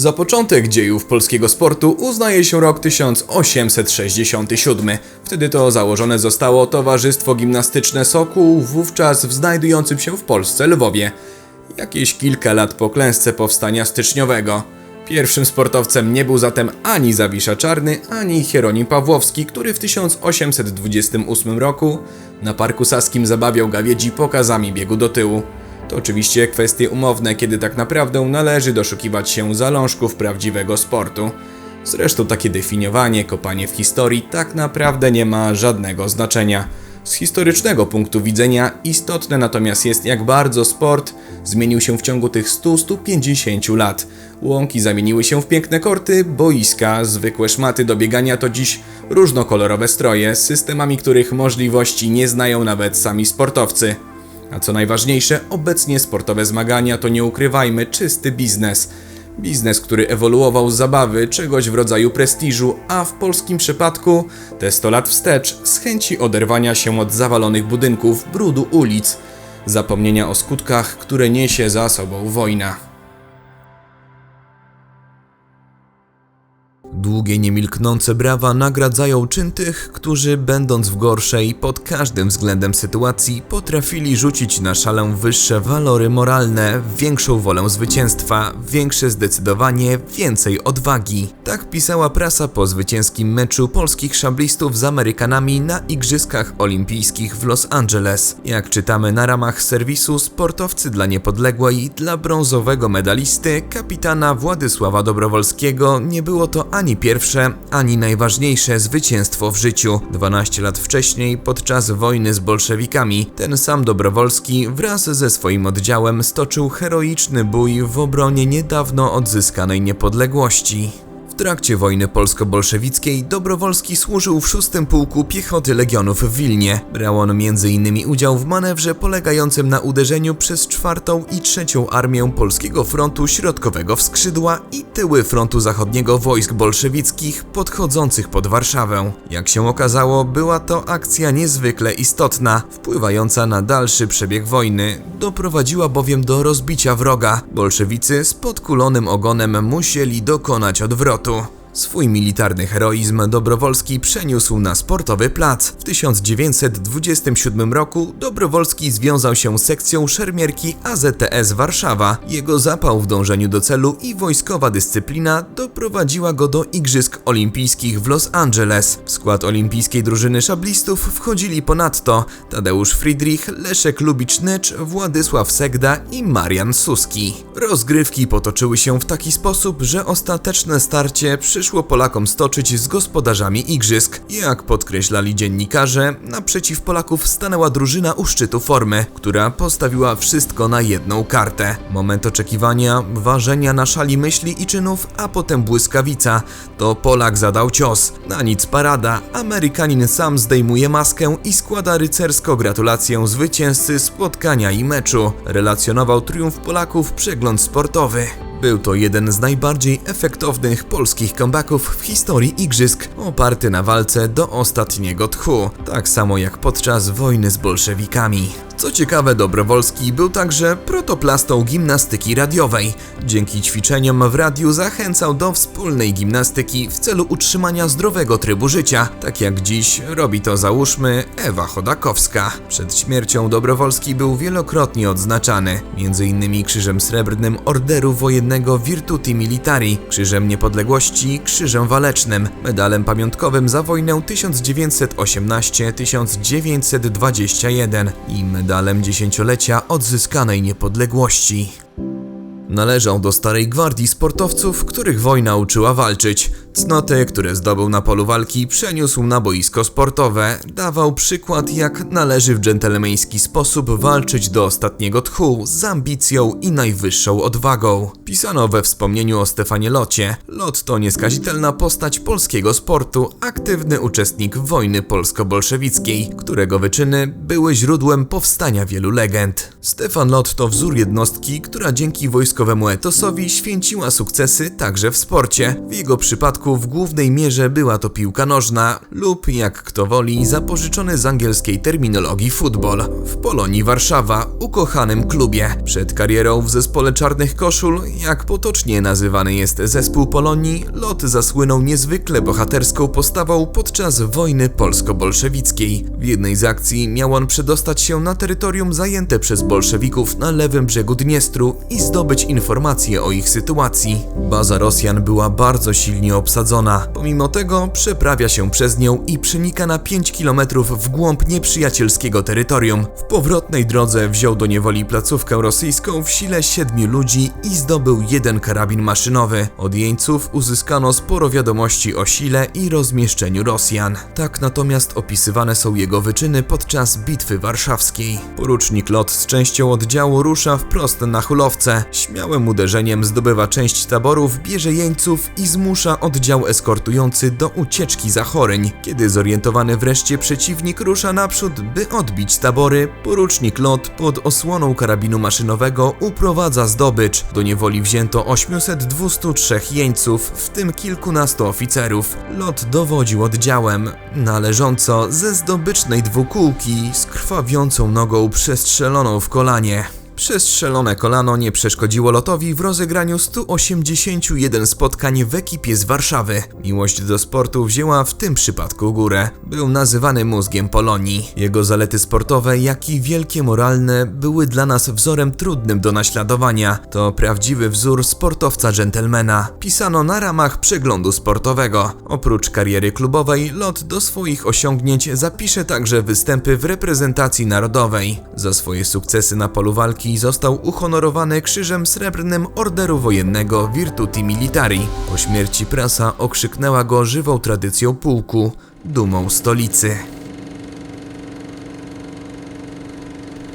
Za początek dziejów polskiego sportu uznaje się rok 1867. Wtedy to założone zostało Towarzystwo Gimnastyczne Sokół, wówczas w znajdującym się w Polsce Lwowie. Jakieś kilka lat po klęsce powstania styczniowego. Pierwszym sportowcem nie był zatem ani Zawisza Czarny, ani Hieronim Pawłowski, który w 1828 roku na Parku Saskim zabawiał gawiedzi pokazami biegu do tyłu. To oczywiście kwestie umowne, kiedy tak naprawdę należy doszukiwać się zalążków prawdziwego sportu. Zresztą takie definiowanie, kopanie w historii tak naprawdę nie ma żadnego znaczenia. Z historycznego punktu widzenia istotne natomiast jest jak bardzo sport zmienił się w ciągu tych 100-150 lat. Łąki zamieniły się w piękne korty, boiska, zwykłe szmaty do biegania to dziś różnokolorowe stroje z systemami, których możliwości nie znają nawet sami sportowcy. A co najważniejsze, obecnie sportowe zmagania to nie ukrywajmy czysty biznes. Biznes, który ewoluował z zabawy, czegoś w rodzaju prestiżu, a w polskim przypadku te 100 lat wstecz z chęci oderwania się od zawalonych budynków, brudu ulic, zapomnienia o skutkach, które niesie za sobą wojna. Długie, niemilknące brawa nagradzają czyn tych, którzy będąc w gorszej pod każdym względem sytuacji potrafili rzucić na szalę wyższe walory moralne, większą wolę zwycięstwa, większe zdecydowanie, więcej odwagi. Tak pisała prasa po zwycięskim meczu polskich szablistów z Amerykanami na Igrzyskach Olimpijskich w Los Angeles. Jak czytamy na ramach serwisu Sportowcy dla Niepodległej, dla brązowego medalisty, kapitana Władysława Dobrowolskiego, nie było to ani pierwsze, ani najważniejsze zwycięstwo w życiu. 12 lat wcześniej, podczas wojny z bolszewikami, ten sam Dobrowolski wraz ze swoim oddziałem stoczył heroiczny bój w obronie niedawno odzyskanej niepodległości. Trakcie wojny polsko-bolszewickiej Dobrowolski służył w 6 Pułku Piechoty Legionów w Wilnie. Brał on m.in. udział w manewrze polegającym na uderzeniu przez czwartą i trzecią armię Polskiego Frontu Środkowego w skrzydła i tyły frontu zachodniego wojsk bolszewickich podchodzących pod Warszawę. Jak się okazało, była to akcja niezwykle istotna, wpływająca na dalszy przebieg wojny. Doprowadziła bowiem do rozbicia wroga. Bolszewicy z podkulonym ogonem musieli dokonać odwrotu. Santo. Swój militarny heroizm Dobrowolski przeniósł na sportowy plac. W 1927 roku Dobrowolski związał się z sekcją szermierki AZTS Warszawa. Jego zapał w dążeniu do celu i wojskowa dyscyplina doprowadziła go do Igrzysk Olimpijskich w Los Angeles. W skład olimpijskiej drużyny szablistów wchodzili ponadto Tadeusz Friedrich, Leszek Lubicz-Nycz, Władysław Segda i Marian Suski. Rozgrywki potoczyły się w taki sposób, że ostateczne starcie przyszło Polakom stoczyć z gospodarzami igrzysk. Jak podkreślali dziennikarze, naprzeciw Polaków stanęła drużyna u szczytu formy, która postawiła wszystko na jedną kartę. Moment oczekiwania, ważenia na szali myśli i czynów, a potem błyskawica. To Polak zadał cios. Na nic parada, Amerykanin sam zdejmuje maskę i składa rycersko gratulację zwycięzcy spotkania i meczu. Relacjonował triumf Polaków przegląd sportowy. Był to jeden z najbardziej efektownych polskich comebacków w historii igrzysk, oparty na walce do ostatniego tchu, tak samo jak podczas wojny z bolszewikami. Co ciekawe, Dobrowolski był także protoplastą gimnastyki radiowej. Dzięki ćwiczeniom w radiu zachęcał do wspólnej gimnastyki w celu utrzymania zdrowego trybu życia, tak jak dziś robi to załóżmy Ewa Chodakowska. Przed śmiercią Dobrowolski był wielokrotnie odznaczany, m.in. Krzyżem Srebrnym Orderu Wojennego Virtuti Militari, Krzyżem Niepodległości, Krzyżem Walecznym, medalem pamiątkowym za wojnę 1918-1921 i medalem dziesięciolecia odzyskanej niepodległości. Należał do starej gwardii sportowców, których wojna uczyła walczyć. Cnoty, które zdobył na polu walki, przeniósł na boisko sportowe. Dawał przykład, jak należy w dżentelmeński sposób walczyć do ostatniego tchu, z ambicją i najwyższą odwagą. Pisano we wspomnieniu o Stefanie Locie. Lot to nieskazitelna postać polskiego sportu, aktywny uczestnik wojny polsko-bolszewickiej, którego wyczyny były źródłem powstania wielu legend. Stefan Lot to wzór jednostki, która dzięki wojskowemu etosowi święciła sukcesy także w sporcie. W jego przypadku w głównej mierze była to piłka nożna lub, jak kto woli, zapożyczony z angielskiej terminologii futbol. W Polonii Warszawa, ukochanym klubie. Przed karierą w zespole Czarnych Koszul, jak potocznie nazywany jest zespół Polonii, Lot zasłynął niezwykle bohaterską postawą podczas wojny polsko-bolszewickiej. W jednej z akcji miał on przedostać się na terytorium zajęte przez bolszewików na lewym brzegu Dniestru i zdobyć informacje o ich sytuacji. Baza Rosjan była bardzo silnie obsadzona. Pomimo tego przeprawia się przez nią i przenika na 5 km w głąb nieprzyjacielskiego terytorium. W powrotnej drodze wziął do niewoli placówkę rosyjską w sile siedmiu ludzi i zdobył jeden karabin maszynowy. Od jeńców uzyskano sporo wiadomości o sile i rozmieszczeniu Rosjan. Tak natomiast opisywane są jego wyczyny podczas bitwy warszawskiej. Porucznik Lot z częścią oddziału rusza wprost na Hulowce. Śmiałym uderzeniem zdobywa część taborów, bierze jeńców i zmusza oddział eskortujący do ucieczki za Choreń. Kiedy zorientowany wreszcie przeciwnik rusza naprzód, by odbić tabory, porucznik Lot pod osłoną karabinu maszynowego uprowadza zdobycz. Do niewoli wzięto 800-203 jeńców, w tym kilkunastu oficerów. Lot dowodził oddziałem, należąco ze zdobycznej dwukółki z krwawiącą nogą przestrzeloną w kolanie. Przestrzelone kolano nie przeszkodziło Lotowi w rozegraniu 181 spotkań w ekipie z Warszawy. Miłość do sportu wzięła w tym przypadku górę. Był nazywany mózgiem Polonii. Jego zalety sportowe, jak i wielkie moralne były dla nas wzorem trudnym do naśladowania. To prawdziwy wzór sportowca dżentelmena. Pisano na ramach przeglądu sportowego. Oprócz kariery klubowej, Lot do swoich osiągnięć zapisze także występy w reprezentacji narodowej. Za swoje sukcesy na polu walki został uhonorowany Krzyżem Srebrnym Orderu Wojennego Virtuti Militari. Po śmierci prasa okrzyknęła go żywą tradycją pułku, dumą stolicy.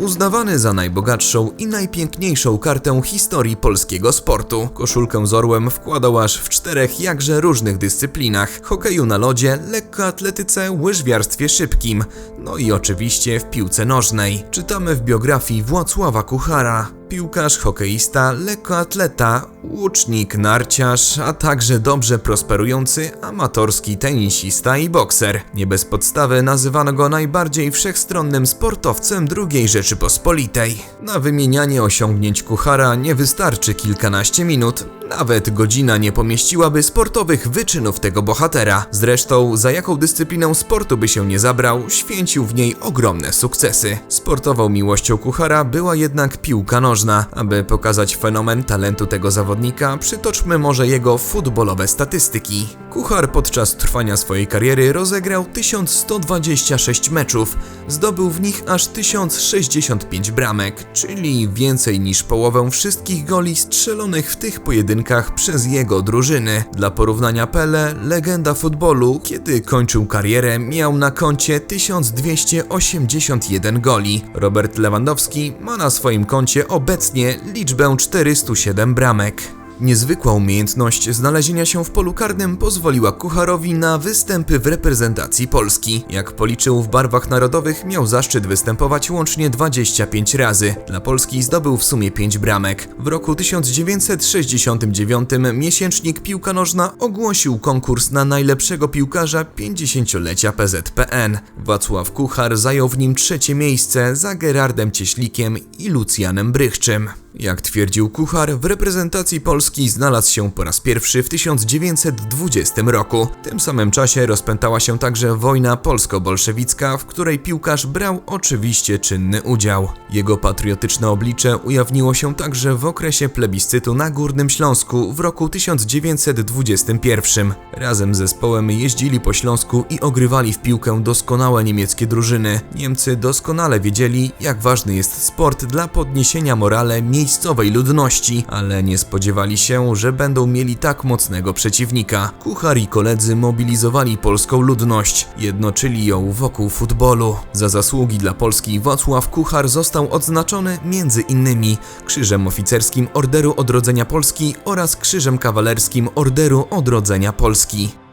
Uznawany za najbogatszą i najpiękniejszą kartę historii polskiego sportu. Koszulkę z orłem wkładał aż w czterech jakże różnych dyscyplinach: hokeju na lodzie, lekkoatletyce, łyżwiarstwie szybkim, no i oczywiście w piłce nożnej. Czytamy w biografii Włocława Kuchara. Piłkarz, hokeista, lekkoatleta, łucznik, narciarz, a także dobrze prosperujący amatorski tenisista i bokser. Nie bez podstawy nazywano go najbardziej wszechstronnym sportowcem II Rzeczypospolitej. Na wymienianie osiągnięć Kuchara nie wystarczy kilkanaście minut, nawet godzina nie pomieściłaby sportowych wyczynów tego bohatera. Zresztą, za jaką dyscyplinę sportu by się nie zabrał, święcił w niej ogromne sukcesy. Sportową miłością Kuchara była jednak piłka nożna. Aby pokazać fenomen talentu tego zawodnika, przytoczmy może jego futbolowe statystyki. Kuchar podczas trwania swojej kariery rozegrał 1126 meczów, zdobył w nich aż 1065 bramek, czyli więcej niż połowę wszystkich goli strzelonych w tych pojedynkach przez jego drużyny. Dla porównania Pele, legenda futbolu, kiedy kończył karierę, miał na koncie 1281 goli. Robert Lewandowski ma na swoim koncie obecnie liczbę 407 bramek. Niezwykła umiejętność znalezienia się w polu karnym pozwoliła Kucharowi na występy w reprezentacji Polski. Jak policzył w barwach narodowych, miał zaszczyt występować łącznie 25 razy. Dla Polski zdobył w sumie 5 bramek. W roku 1969 miesięcznik Piłka Nożna ogłosił konkurs na najlepszego piłkarza 50-lecia PZPN. Wacław Kuchar zajął w nim trzecie miejsce za Gerardem Cieślikiem i Lucjanem Brychczym. Jak twierdził Kuchar, w reprezentacji Polski znalazł się po raz pierwszy w 1920 roku. W tym samym czasie rozpętała się także wojna polsko-bolszewicka, w której piłkarz brał oczywiście czynny udział. Jego patriotyczne oblicze ujawniło się także w okresie plebiscytu na Górnym Śląsku w roku 1921. Razem z zespołem jeździli po Śląsku i ogrywali w piłkę doskonałe niemieckie drużyny. Niemcy doskonale wiedzieli, jak ważny jest sport dla podniesienia morale miejscowej ludności, ale nie spodziewali się, że będą mieli tak mocnego przeciwnika. Kuchar i koledzy mobilizowali polską ludność, jednoczyli ją wokół futbolu. Za zasługi dla Polski Wacław Kuchar został odznaczony między innymi Krzyżem Oficerskim Orderu Odrodzenia Polski oraz Krzyżem Kawalerskim Orderu Odrodzenia Polski.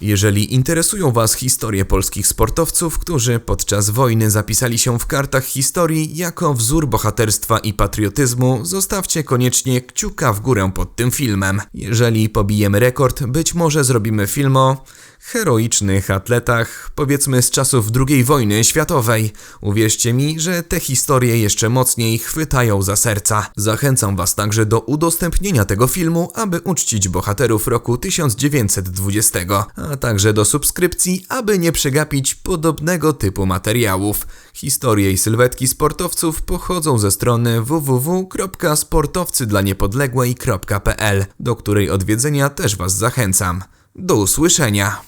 Jeżeli interesują Was historie polskich sportowców, którzy podczas wojny zapisali się w kartach historii jako wzór bohaterstwa i patriotyzmu, zostawcie koniecznie kciuka w górę pod tym filmem. Jeżeli pobijemy rekord, być może zrobimy film o heroicznych atletach, powiedzmy z czasów II wojny światowej. Uwierzcie mi, że te historie jeszcze mocniej chwytają za serca. Zachęcam Was także do udostępnienia tego filmu, aby uczcić bohaterów roku 1920, a także do subskrypcji, aby nie przegapić podobnego typu materiałów. Historie i sylwetki sportowców pochodzą ze strony www.sportowcydlaniepodległej.pl, do której odwiedzenia też Was zachęcam. Do usłyszenia!